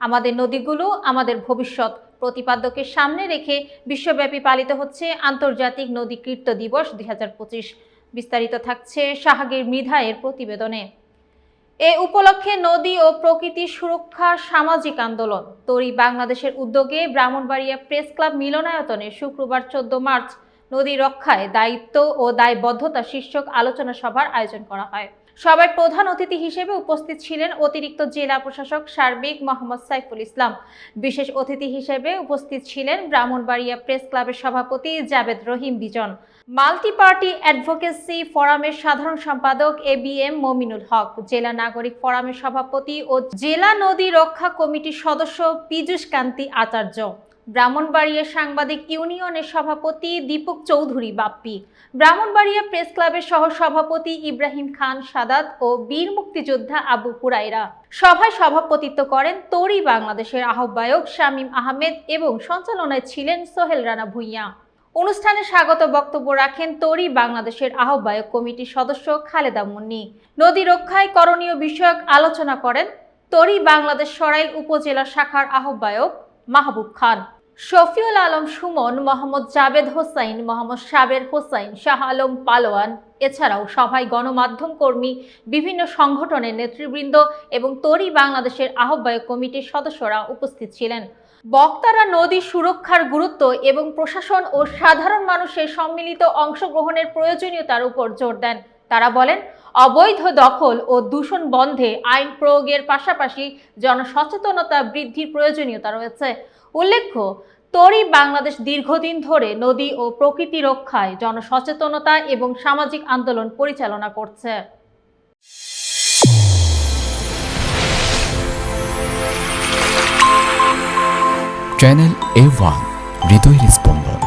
আমাদের নদীগুলো আমাদের ভবিষ্যৎ প্রতিপাদ্যকে সামনে রেখে বিশ্বব্যাপী পালিত হচ্ছে আন্তর্জাতিক নদী কীর্ত দিবস দুই বিস্তারিত থাকছে শাহাগীর মৃধা এর প্রতিবেদনে। এ উপলক্ষে নদী ও প্রকৃতি সুরক্ষা সামাজিক আন্দোলন। তরি বাংলাদেশের উদ্যোগে ব্রাহ্মণবাড়িয়া প্রেস ক্লাব মিলনায়তনে শুক্রবার চোদ্দ মার্চ নদী রক্ষায় দায়িত্ব ও দায়বদ্ধতা শীর্ষক আলোচনা সভার আয়োজন করা হয়। সভায় প্রধান অতিথি হিসেবে উপস্থিত ছিলেন অতিরিক্ত জেলা প্রশাসক সার্বিক মোহাম্মদ সাইফুল ইসলাম। বিশেষ অতিথি হিসেবে উপস্থিত ছিলেন ব্রাহ্মণবাড়িয়া প্রেস ক্লাবের সভাপতি Jabed Rahim Bijon. Multi party advocacy ফোরামের সাধারণ সম্পাদক A B M Mominul Haque, জেলা নাগরিক ফোরামের সভাপতি ও জেলা নদী রক্ষা কমিটির সদস্য পীযুষ কান্তি আচার্য। ব্রাহ্মণবাড়িয়া সাংবাদিক ইউনিয়নের সভাপতি দীপক চৌধুরী বাপ্পি, ব্রাহ্মণবাড়িয়া প্রেস ক্লাবের সহ সভাপতি ইব্রাহিম খান সাদাত ও বীর মুক্তিযোদ্ধা আবু হুরাইরা সভায় সভাপতিত্ব করেন তরি বাংলাদেশের আহ্বায়ক শামীম আহমেদ এবং সঞ্চালনায় ছিলেন সোহেল রানা ভুইয়া। অনুষ্ঠানে স্বাগত বক্তব্য রাখেন তরি বাংলাদেশের আহ্বায়ক কমিটির সদস্য খালেদা মুন্নি। নদী রক্ষায় করণীয় বিষয়ক আলোচনা করেন তরি বাংলাদেশ সরাইল উপজেলা শাখার আহ্বায়ক মাহবুব খান। শফিউল আলম সুমন, মোহাম্মদ জাবেদ হোসাইন, মোহাম্মদ সাবের হোসাইন, শাহ আলম পালোয়ান, এছাড়াও সভায় গণমাধ্যম কর্মী, বিভিন্ন সংগঠনের নেতৃবৃন্দ এবং তরি বাংলাদেশের আহ্বায়ক কমিটির সদস্যরা উপস্থিত ছিলেন। বক্তারা নদী সুরক্ষার গুরুত্ব এবং প্রশাসন ও সাধারণ মানুষের সম্মিলিত অংশগ্রহণের প্রয়োজনীয়তার উপর জোর দেন। তারা বলেন অবৈধ দখল ও দূষণ বন্ধে আইন প্রয়োগের পাশাপাশি জনসচেতনতা বৃদ্ধির প্রয়োজনীয়তা রয়েছে। উল্লেখ্য, তরি বাংলাদেশ দীর্ঘদিন ধরে নদী ও প্রকৃতি রক্ষায় জনসচেতনতা এবং সামাজিক আন্দোলন পরিচালনা করছে। চ্যানেল এ ওয়ান হৃদয়ের স্পন্দন